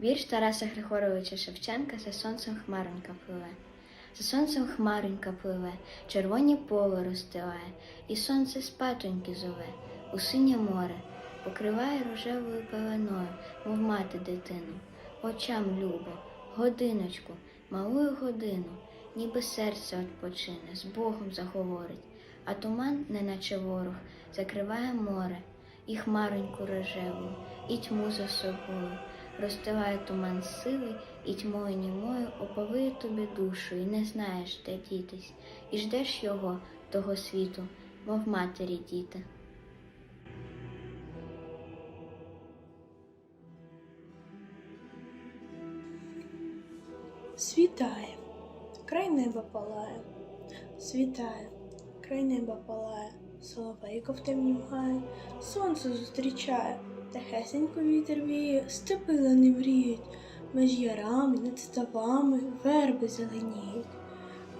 Вірш Тараса Григоровича Шевченка за сонцем хмаронька пливе. За сонцем хмаронька пливе, червоні поле розстилає, і сонце спатоньки зове, у синє море, покриває рожевою пеленою, мов мати дитину. Очам любо, годиночку, малую годину, ніби серце odpoчине, з Богом заговорить, а туман, неначе ворог, закриває море, і хмароньку рожеву, і тьму за собою розстилає туман сили, і тьмою німою оповиє тобі душу, і не знаєш, де дітись, і ждеш його, того світу, мов матері діти. Світає, край неба палає, світає, край неба палає, соловейко в темні мгає, сонце зустрічає, тихесенько вітер віє, степи лани мріють, меж ярами, над ставами верби зеленіють.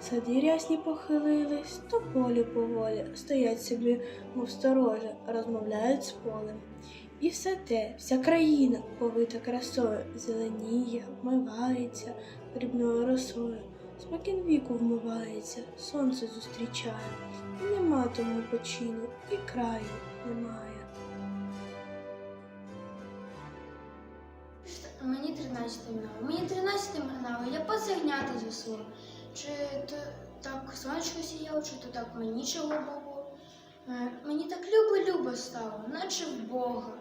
Сади рясні похилились, то полі поволі, стоять собі, мов сторожа, розмовляють з полем. І все те, вся країна, повита красою, зеленіє, вмивається дрібною росою, спокін віку вмивається, сонце зустрічає, і нема тому почину, і краю немає. Мені 13 минало. Мені 13 минало, я позагняти зісло. Чи то так сонечко сіяло, чи то так мені чого було. Е, Мені так любо-любо стало, наче в Бога.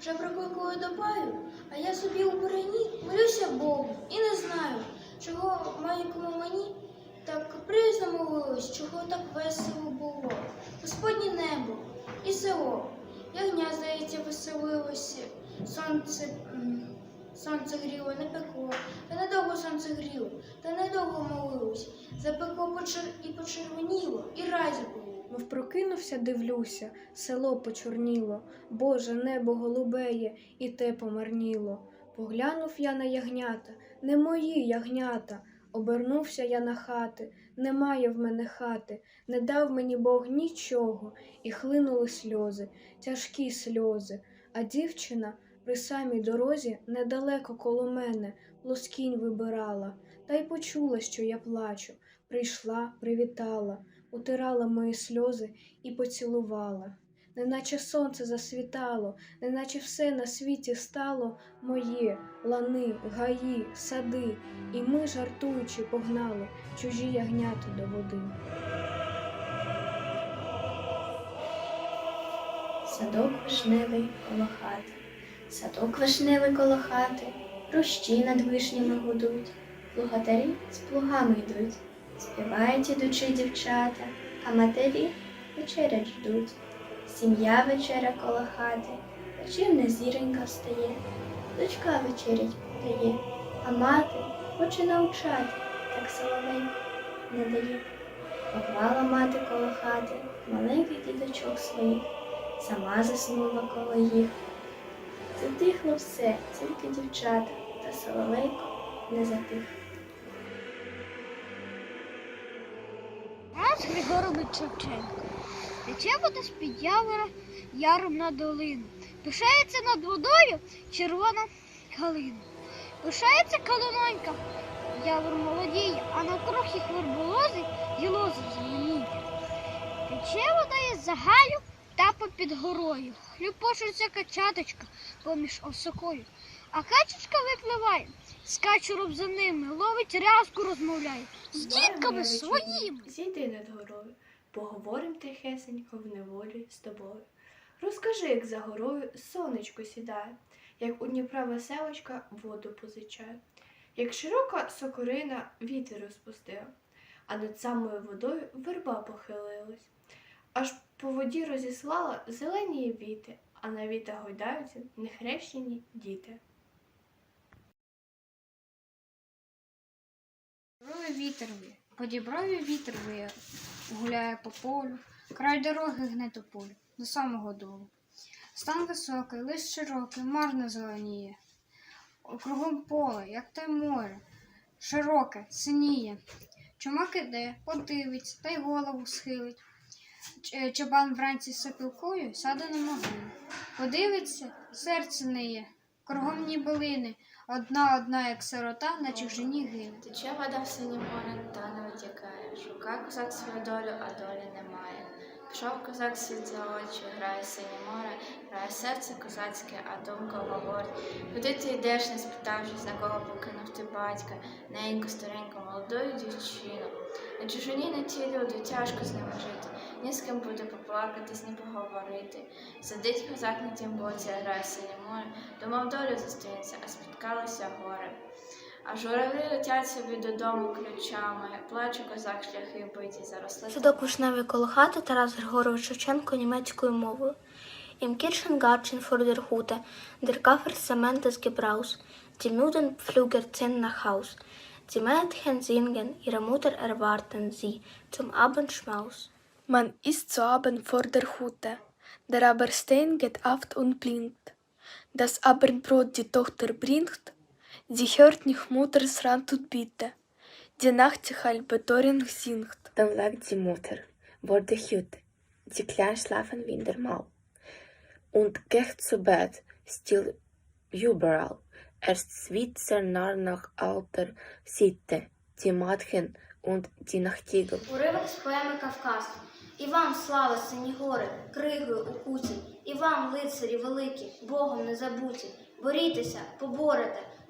Вже прикликали до баю, а я собі у бороні молюся Богу і не знаю, чого маленькому мені так капризно молилось, чого так весело було. Господнє небо і село. Ягня, здається, веселилося, сонце. Сонце гріло, не пекло, та недовго сонце гріло, та недовго молилось. Запекло почер... і почервоніло, і рай забуло. Мов прокинувся, дивлюся, село почорніло, Боже, небо голубеє, і те помарніло. Поглянув я на ягнята, не мої ягнята. Обернувся я на хати, немає в мене хати, не дав мені Бог нічого, і хлинули сльози, тяжкі сльози. А дівчина при самій дорозі недалеко коло мене лоскінь вибирала, та й почула, що я плачу. Прийшла, привітала, утирала мої сльози і поцілувала. Неначе сонце засвітало, неначе все на світі стало моє, лани, гаї, сади, і ми, жартуючи, погнали чужі ягняти до води. Садок вишневий коло хати, садок вишневий коло хати, рощі над вишнями гудуть, плугатарі з плугами йдуть, співають ідучи дівчата, а матері вечерять ждуть. Сім'я вечеря коло хати, вечірня зіронька встає, дочка вечерять подає, а мати хоче навчати, так соловейко не дає. Поклала мати коло хати маленьких діточок своїх, сама заснула коло їх. Затихло все, тільки дівчата, та соловейко не затих. Тарас Григорович Шевченко. Тече вода з-під явора яром на долину. Пишається над водою червона калина. Пишається калинонька, явор молодіє, а навкруг їх верболози і лози зеленіє. Тече вода із загаю та попід горою. Хлюпочеться качаточка поміж осокою. А качечка випливає, скаче за ними, ловить рязку, розмовляє з дітками своїми. Зійди над горою, поговорим тихесенько в неволі з тобою. Розкажи, як за горою сонечко сідає, як у Дніпра веселочка воду позичає, як широка сокорина вітер розпустила, а над самою водою верба похилилась. Аж по воді розіслала зелені віти, а на вітах гойдаються нехрещені діти. Діброві вітер виє, по діброві вітер виє, гуляє по полю, Край дороги гне тополь до самого долу. Стан високий, лист широкий, марно зеленіє. Кругом поле, як те море, широке, синіє. Чумак іде, подивиться, та й голову схилить. Ч- Чабан вранці сопілкою сяде на могилу. Подивиться, серце неє, кругом ні билини, одна одна, як сирота, на чужині гине. Тече вода в синім море, та не витікає. Шукає козак свою долю, а долі немає. Пішов козак світ за очі, грає синє море, грає серце козацьке, а думка говорить. Куди ти йдеш, не спитавшись, на кого покинув ти батька, неньку, стареньку, молодою дівчину. На чужині не ті люди, тяжко з ними жити, ні з ким буде поплакатись, ні поговорити. Сидить козак на тім боці, грає синє море, думав долю зустрінеться, а спіткалося горе. А журавлі летять собі додому ключами, плаче козак шляхи биті, заросли. Садок вишневий коло хати Тарас Григорович Шевченко німецькою мовою. Im Kirchengarten vor der Hute, der Kaffer Samentes Gebraus, die Müden Pflüger nach Haus. Die Mädchen singen, ihre Mutter erwarten sie zum Abendschmaus. Man ist zu Abend vor der Hütte, der aber Stein geht aft und blinkt. Das Abendbrot die Tochter bringt, sie hört nicht Mutters Rand und Bitte, die Nachtigall betoring singt. Dan legt die Mutter vor Hütte, die Kleinen schlafen wie in der Mau, und geht zu Bett, still überall. Erst Switzer nah nach alter Sitte, die Mädchen und die Nachtigall. Уривок з поеми Кавказ. І вам слава, сині гори, кригою укуті, і вам, лицарі великі, Богом не забуті. Борітеся, поборете,